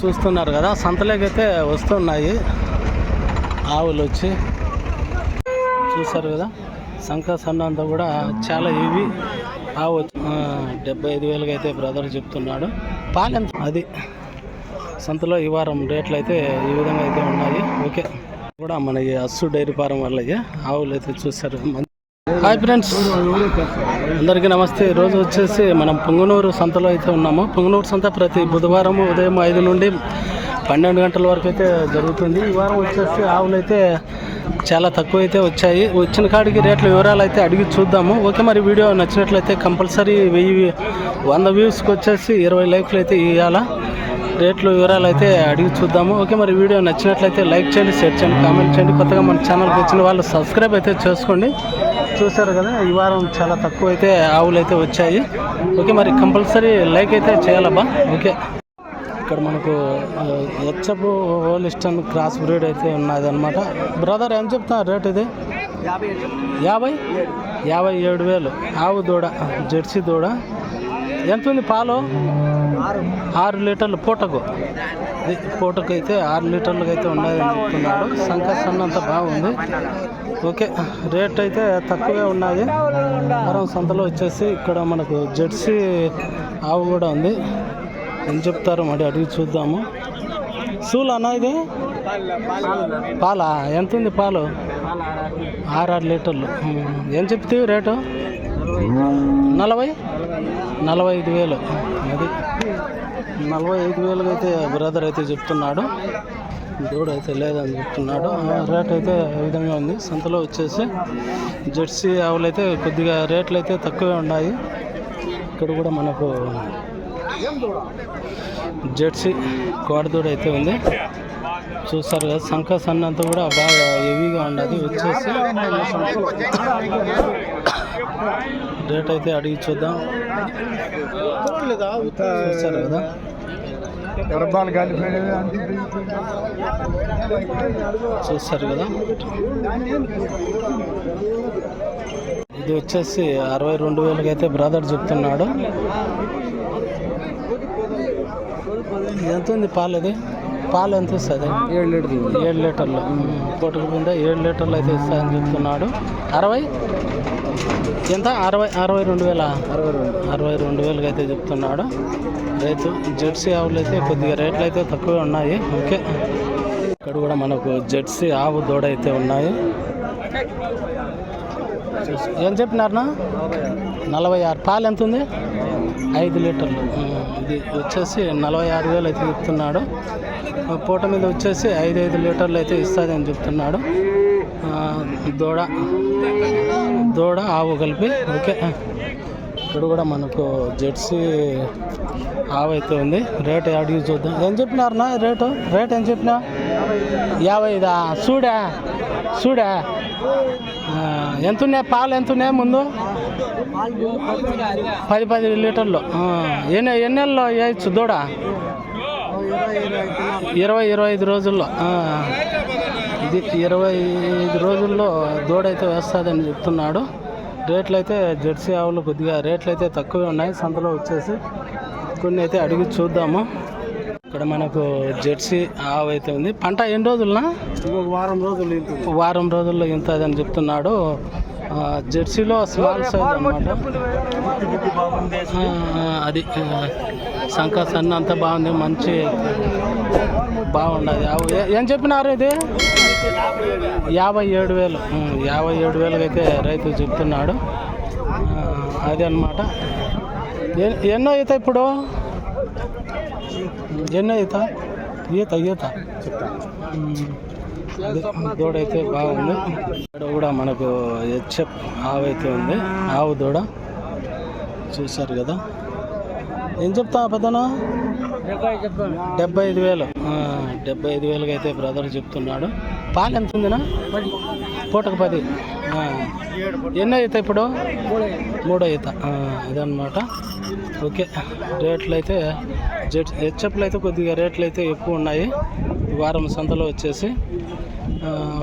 చూస్తున్నారు కదా సంతలోకైతే వస్తున్నాయి. ఆవులు వచ్చి చూసారు కదా సంక అంతా కూడా చాలా ఇవి ఆవు. డెబ్బై ఐదు వేలుగా అయితే బ్రదర్ చెప్తున్నాడు. పాలెంత అది. సంతలో ఈ వారం రేట్లు అయితే ఈ విధంగా అయితే ఉన్నాయి. ఓకే. కూడా మన అస్సు డైరీ ఫారం వాళ్ళకి ఆవులు అయితే చూసారు హాయ్ ఫ్రెండ్స్. అందరికీ నమస్తే. ఈరోజు వచ్చేసి మనం పొంగునూరు సంతలో అయితే ఉన్నాము. పొంగునూరు సంత ప్రతి బుధవారం ఉదయం ఐదు నుండి పన్నెండు గంటల వరకు అయితే జరుగుతుంది. ఈ వారం వచ్చేసి ఆవులు అయితే చాలా తక్కువ అయితే వచ్చాయి. వచ్చిన కాడికి రేట్ల వివరాలు అయితే అడిగి చూద్దాము. ఓకే మరి వీడియో నచ్చినట్లయితే కంపల్సరీ వెయ్యి వంద వ్యూస్కి వచ్చేసి ఇరవై లైక్లు అయితే ఇవ్వాలా రేట్లు వివరాలు అయితే అడిగి చూద్దాము. ఓకే మరి వీడియో నచ్చినట్లయితే లైక్ చేయండి షేర్ చేయండి కామెంట్ చేయండి. కొత్తగా మన ఛానల్కి వచ్చిన వాళ్ళు సబ్స్క్రైబ్ అయితే చేసుకోండి. చూసారు కదా ఈ వారం చాలా తక్కువ అయితే ఆవులు అయితే వచ్చాయి. ఓకే మరి కంపల్సరీ లైక్ అయితే చేయాలబ్బా. ఓకే. ఇక్కడ మనకు హెచ్చపు హోలిస్టన్ క్రాస్ బ్రీడ్ అయితే ఉన్నది అనమాట బ్రదర్ ఏం చెప్తా రేట్ ఇది? యాభై? యాభై ఏడు వేలు. ఆవు దూడ జెర్సీ దూడ. ఎంత ఉంది పాలు? ఆరు లీటర్లు పూటకు. ఇది పూటకు అయితే ఆరు లీటర్లకు అయితే ఉన్నాయని చెప్తున్నారు. సంకసన్న అంతా బాగుంది. ఓకే రేట్ అయితే తక్కువే ఉన్నాయి. వరం సంతలో వచ్చేసి ఇక్కడ మనకు జెర్సీ ఆవు కూడా ఉంది. ఏం చెప్తారు మరి అడిగి చూద్దాము. సూలానా ఇది? పాలా? ఎంత ఉంది పాలు? ఆరు లీటర్లు. ఏం చెప్తే రేటు? నలభై? నలభై ఐదు వేలు. అది. నలభై ఐదు వేలకు అయితే బ్రదర్ అయితే చెప్తున్నాడు. దూడ అయితే లేదని చెప్తున్నాడు. ఆ, రేట్ అయితే ఈ విధంగా ఉంది. సంతలో వచ్చేసి జెర్సీ ఆవులు అయితే కొద్దిగా రేట్లు అయితే తక్కువే ఉన్నాయి. ఇక్కడ కూడా మనకు జెర్సీ కోడదూడ అయితే ఉంది. చూస్తారు కదా శంఖ సన్నంతా కూడా బాగా హెవీగా ఉండదు వచ్చేసి రేట్ అయితే అడిగి చూద్దాం. చూస్తారు కదా? గర్భాలు చూస్తారు కదా? ఇది వచ్చేసి అరవై రెండు వేలకి అయితే బ్రదర్ చెప్తున్నాడు. ఎంత ఉంది పాలు ఇది? పాలు ఎంత ఇస్తుంది ఏడు లీటర్లు. ఏడు లీటర్లు. పూటకు కింద ఏడు లీటర్లు అయితే ఇస్తాయని చెప్తున్నాడు. అరవై? ఎంత? అరవై అరవై రెండు వేల? అరవై రెండు అరవై రెండు వేలకి అయితే చెప్తున్నాడు. రైతు జెర్సీ ఆవులు అయితే కొద్దిగా రేట్లు అయితే తక్కువే ఉన్నాయి. ఓకే. ఇక్కడ కూడా మనకు జెర్సీ ఆవు దూడ అయితే ఉన్నాయి. ఏం చెప్పినారనా నలభై ఆరు. పాలు ఎంత ఉంది? ఐదు లీటర్లు. ఇది వచ్చేసి నలభై ఆరు వేలు అయితే చెప్తున్నాడు. పూట మీద వచ్చేసి ఐదు ఐదు లీటర్లు అయితే ఇస్తుంది అని చెప్తున్నాడు దూడ. దూడ ఆవు కలిపి ఓకే ఇక్కడ కూడా మనకు జెర్సీ ఆవు అయితే ఉంది. రేట్ అడిగి చూద్దాం. ఏం చెప్పినారనా రేటు? రేట్ ఏం చెప్పినా? యాభై ఐదా? చూడా చూడా ఎంత ఉన్నాయి పాలు ఎంత ఉన్నాయి ముందు? పది పది లీటర్లు. ఎన్ని ఎన్ని నెలల్లో వేయచ్చు దూడ? ఇరవై ఇరవై ఐదు రోజుల్లో. ఇరవై ఐదు రోజుల్లో దూడ అయితే వేస్తుందని చెప్తున్నాడు. రేట్లు అయితే జెర్సీ ఆవులు కొద్దిగా రేట్లు అయితే తక్కువే ఉన్నాయి. సంతలో వచ్చేసి కొన్ని అయితే అడిగి చూద్దాము. ఇక్కడ మనకు జెర్సీ ఆవు అయితే ఉంది. పంట ఎన్ని రోజులనా? ఇంకొక వారం రోజులు వారం రోజుల్లో ఇంత అని చెప్తున్నాడు జెర్సీలో స్మాల్ సైజ్ అనమాట అది సంక సన్న అంతా బాగుంది. మంచి బాగున్నది ఆవు. ఏం చెప్పినారు ఇది? యాభై ఏడు వేలు. యాభై ఏడు వేలకు అయితే రైతు చెప్తున్నాడు. అది అనమాట ఎన్నో ఈత ఇప్పుడు? ఎన్నో ఈత? ఈత ఈత. దూడ అయితే బాగుంది. ఇక్కడ కూడా మనకు హెచ్ఎఫ్ ఆవు అయితే ఉంది. ఆవు దూడ. చూశారు కదా. ఏం చెప్తా పెద్దనా డెబ్బై ఐదు వేలు. డెబ్బై ఐదు వేలకి అయితే బ్రదర్ చెప్తున్నాడు. పాలు ఎంత ఉందినా? పూటకు పది. ఎన్ని ఎన్నో అవుతాయి ఇప్పుడు? మూడో ఈత అదనమాట ఓకే. రేట్లు అయితే జెట్ హెచ్ఎఫ్లు అయితే కొద్దిగా రేట్లు అయితే ఎక్కువ ఉన్నాయి వారం సంతలో వచ్చేసి.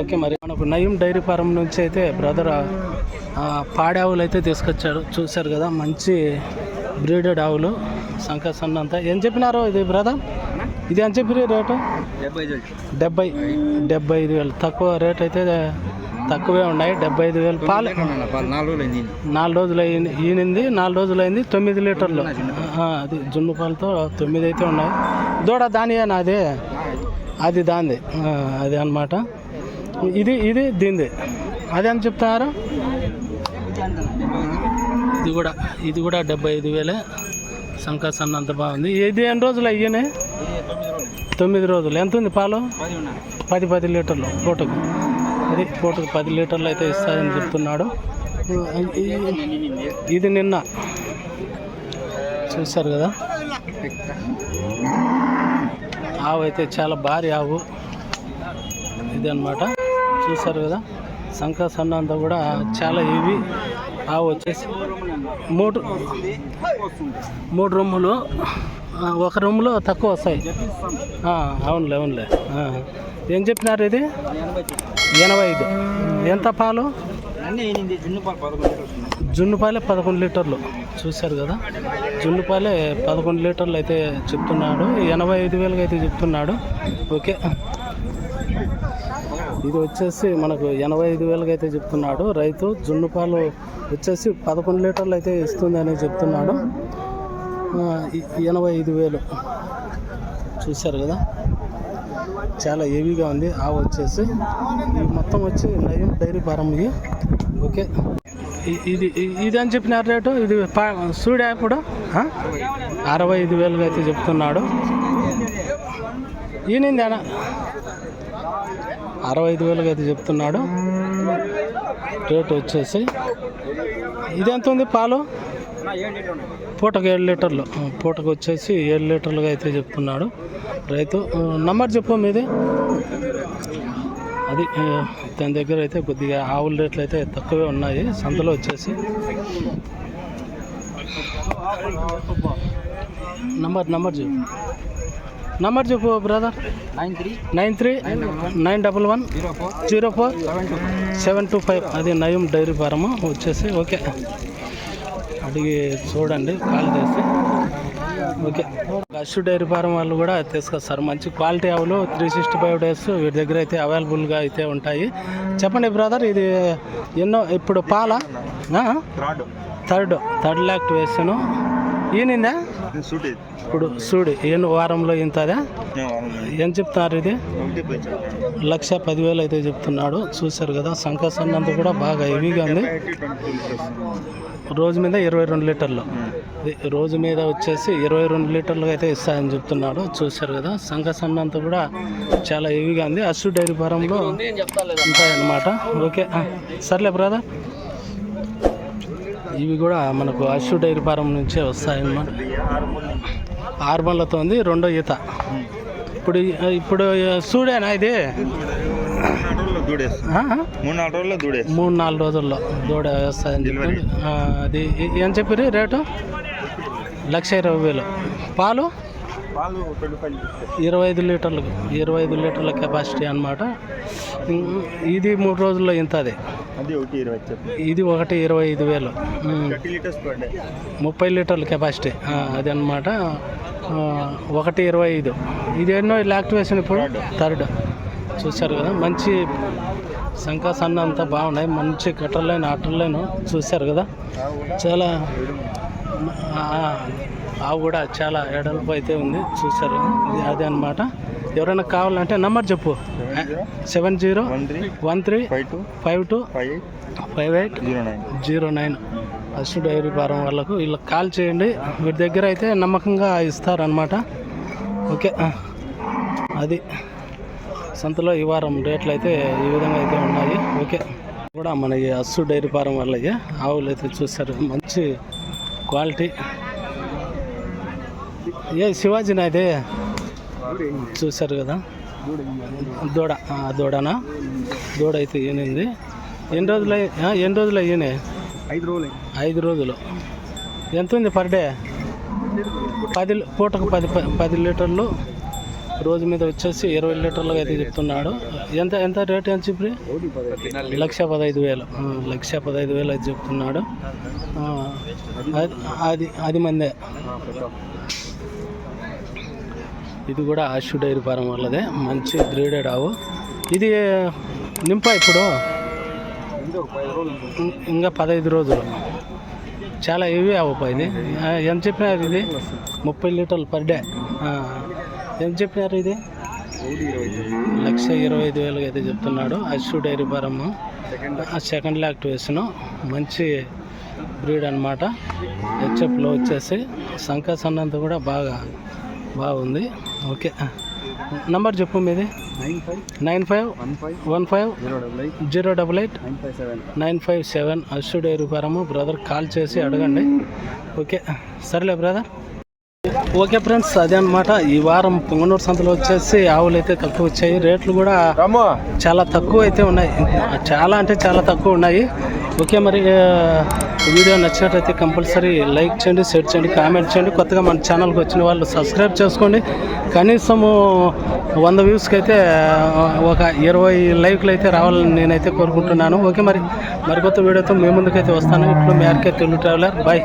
ఓకే మరి. మనకు నయం డైరీ ఫారం నుంచి అయితే బ్రదర్ పాడి అయితే తీసుకొచ్చాడు. చూశారు కదా మంచి బ్రీడెడ్ ఆవులు సంకసన్నంతా. అంతా ఏం చెప్పినారు ఇది బ్రదర్ ఇది ఎంత చెప్పి రేటు? డెబ్బై డెబ్బై ఐదు వేలు. తక్కువ రేట్ అయితే తక్కువే ఉన్నాయి. డెబ్బై ఐదు వేలు పాలు. నాలుగు రోజులు ఈనింది నాలుగు రోజులు అయింది తొమ్మిది లీటర్లు. అది జున్ను పాలతో తొమ్మిది అయితే ఉన్నాయి. దూడ దానియేనా అది? అది దాంది. అది అన్నమాట. ఇది ఇది దీంది. అది ఎంత చెప్తున్నారు? ఇది కూడా ఇది కూడా డెబ్బై ఐదు వేలే. సంకాసన్న అంత బాగుంది. ఇది ఎన్ని రోజులు అయ్యానే తొమ్మిది రోజులు. ఎంత ఉంది పాలు? పది పది లీటర్లు పూటకు. అది పూటకు పది లీటర్లు అయితే ఇస్తాయని చెప్తున్నాడు. ఇది నిన్న. చూశారు కదా? ఆవు అయితే చాలా భారీ ఆవు. ఇది అనమాట చూశారు కదా? సంకా సన్న అంతా కూడా చాలా ఇవి ఆవు వచ్చేసి మూడు మూడు రొమ్ములు ఒక రొమ్ములో తక్కువ వస్తాయి. అవునులే అవునులే. ఏం చెప్పినారు ఇది? ఎనభై ఐదు. ఎంత పాలు? జున్నుపాలే పదకొండు లీటర్లు. చూశారు కదా? జున్నుపాలే పదకొండు లీటర్లు అయితే చెప్తున్నాడు. ఎనభై ఐదు వేలకి అయితే చెప్తున్నాడు. ఓకే. ఇది వచ్చేసి మనకు ఎనభై ఐదు వేలకి అయితే చెప్తున్నాడు. రైతు జున్నుపాలు వచ్చేసి పదకొండు లీటర్లు అయితే ఇస్తుందని చెప్తున్నాడు. ఎనభై ఐదు వేలు. చూశారు కదా? చాలా హెవీగా ఉంది. ఆవు వచ్చేసి ఇది మొత్తం వచ్చి నయం డైరీ ఫారం ఇది. ఓకే. ఇది ఇది అని చెప్పినారు రేటు? ఇది పా- సూడా ఇప్పుడు అరవై ఐదు వేలుగా అయితే చెప్తున్నాడు. ఈనిందేనా అరవై ఐదు వేలుగా అయితే చెప్తున్నాడు. రేటు వచ్చేసి ఇది ఎంత ఉంది పాలు? పూటకు ఏడు లీటర్లు. పూటకు వచ్చేసి ఏడు లీటర్లుగా అయితే చెప్తున్నాడు. రైతు నంబర్ చెప్పు మీది. అది దాని దగ్గర అయితే కొద్దిగా ఆవుల రేట్లు అయితే తక్కువే ఉన్నాయి. సంతలో వచ్చేసి నంబర్ నంబర్ చెప్పు. నంబర్ చెప్పు brother nine three nine three nine double one zero four seven two five అది నయం డైరీ ఫారము? వచ్చేసి ఓకే. అడిగి చూడండి కాల్ చేసి. ఓకే. అశ్వ డైరీ ఫారం వాళ్ళు కూడా తీసుకొస్తారు. మంచి క్వాలిటీ ఆవులు త్రీ సిక్స్టీ ఫైవ్ డేస్ వీటి దగ్గర అయితే అవైలబుల్గా అయితే ఉంటాయి. చెప్పండి బ్రదర్ ఇది ఎన్నో ఇప్పుడు పాల? థర్డ్ థర్డ్ థర్డ్ లాక్ట్ వేసాను. ఈయనిందా సూట్ ఇప్పుడు చూడు ఏను వారంలో ఇంతదా ఏం చెప్తున్నారు ఇది? లక్ష పదివేలు అయితే చెప్తున్నాడు. చూశారు కదా సంకస్ అన్నంత కూడా బాగా హెవీగా ఉంది. రోజు మీద ఇరవై రెండు లీటర్లు. ఇది రోజు మీద వచ్చేసి ఇరవై రెండు లీటర్లు అయితే ఇస్తాయని చెప్తున్నాడు. చూశారు కదా సంకస్ అన్నంత కూడా చాలా హెవీగా ఉంది. అస్సు డైరీ ఫారంలో ఉంటాయన్నమాట. ఓకే సర్లే బ్రదర్. ఇవి కూడా మనకు అశ్వ డైరీ ఫారం నుంచే వస్తాయన్నమాట. ఆర్బన్లతో ఉంది రెండో ఈత. ఇప్పుడు ఇప్పుడు సూడేనా ఇది? మూడు నాలుగు రోజుల్లో దూడే మూడు నాలుగు రోజుల్లో దూడ వస్తాయని చెప్పి అది ఏం చెప్పారు రేటు? లక్ష ఇరవై వేలు. పాలు? ఫైవ్ ఇరవై ఐదు లీటర్లు ఇరవై ఐదు లీటర్ల కెపాసిటీ అనమాట ఇది మూడు రోజుల్లో ఇంత అది. అది ఒకటి ఇరవై చెప్పి ఇది ఒకటి ఇరవై ఐదు వేలు. ముప్పై లీటర్ల కెపాసిటీ. అది అనమాట ఒకటి ఇరవై ఐదు. ఇది ఎన్నో యాక్టివేషన్ ఇప్పుడు? థర్డ్ చూశారు కదా? మంచి శంకా సన్న అంతా బాగున్నాయి. మంచి కట్టర్లైన ఆటర్లైన చూశారు కదా? చాలా ఆవు కూడా చాలా ఎడల్పు అయితే ఉంది? ఇది అదే అనమాట ఎవరైనా కావాలంటే నంబర్ చెప్పు. Seven zero one three five two five two five eight five eight zero nine zero nine. First dairy farm వాళ్ళకు వీళ్ళకి కాల్ చేయండి. వీటి దగ్గర అయితే నమ్మకంగా ఇస్తారనమాట ఓకే. అది. సంతలో ఈ వారం రేట్లు అయితే ఈ విధంగా అయితే ఉన్నాయి. ఓకే. కూడా మన అస్సు డైరీ ఫారం వాళ్ళకి ఆవులు అయితే చూస్తారు మంచి క్వాలిటీ. ఏ శివాజీనా ఇదే చూశారు కదా? దూడ దూడనా? దూడ అయితే ఈనింది ఎన్ని రోజులు ఎన్ని రోజులు అయ్యాయి ఐదు రోజులు ఐదు రోజులు. ఎంత ఉంది పర్ డే? పది పూటకు పది ప- పది లీటర్లు రోజు మీద వచ్చేసి ఇరవై లీటర్లు అయితే చెప్తున్నాడు. ఎంత ఎంత రేట్ ఎంత చెప్పి లక్ష పదహైదు వేలు. లక్ష పదహైదు వేలు అయితే చెప్తున్నాడు. అది అది మందే. ఇది కూడా ఆశు డైరీ ఫారం వాళ్ళదే. మంచి గ్రేడెడ్ ఆవు. ఇది నింపా ఇప్పుడు. ఇంకా పదహైదు రోజులు. చాలా హెవీ ఆవుపా ఇది. ఆ, ఎంత చెప్పినారు ఇది? ముప్పై లీటర్లు పర్ డే. ఆ, ఎంత చెప్పినారు ఇది? లక్ష ఇరవై ఐదు వేలు అయితే చెప్తున్నాడు. అశ్వ డైరీ ఫారం సెకండ్ లాక్ట్ వేసిన. మంచి బ్రీడ్ అనమాట హెచ్ఎఫ్లో వచ్చేసి. సంకాసన్నంత కూడా బాగా బాగుంది. ఓకే. నంబర్ చెప్పు మీది. Nine five nine five one five one five zero double eight zero double eight nine five seven. Nine five seven Ashwa dairy farm. Brother call చేసి అడగండి. ఓకే. సర్లే బ్రదర్. ఓకే ఫ్రెండ్స్ అదే అనమాట ఈ వారం పొంగనూరు సంతలో వచ్చేసి ఆవులు అయితే తక్కువ వచ్చాయి. రేట్లు కూడా చాలా తక్కువ అయితే ఉన్నాయి. చాలా అంటే చాలా తక్కువ ఉన్నాయి. ఓకే మరి వీడియో నచ్చినట్లయితే కంపల్సరీ లైక్ చేయండి షేర్ చేయండి కామెంట్ చేయండి. కొత్తగా మన ఛానల్కి వచ్చిన వాళ్ళు సబ్స్క్రైబ్ చేసుకోండి. కనీసము వంద వ్యూస్కి అయితే ఒక ఇరవై లైక్లు అయితే రావాలని నేనైతే కోరుకుంటున్నాను. ఓకే మరి మరికొత్త వీడియోతో మీ ముందుకైతే వస్తాను. ఇప్పుడు మీ ఆర్కే తెలుగు ట్రావెలర్. బాయ్.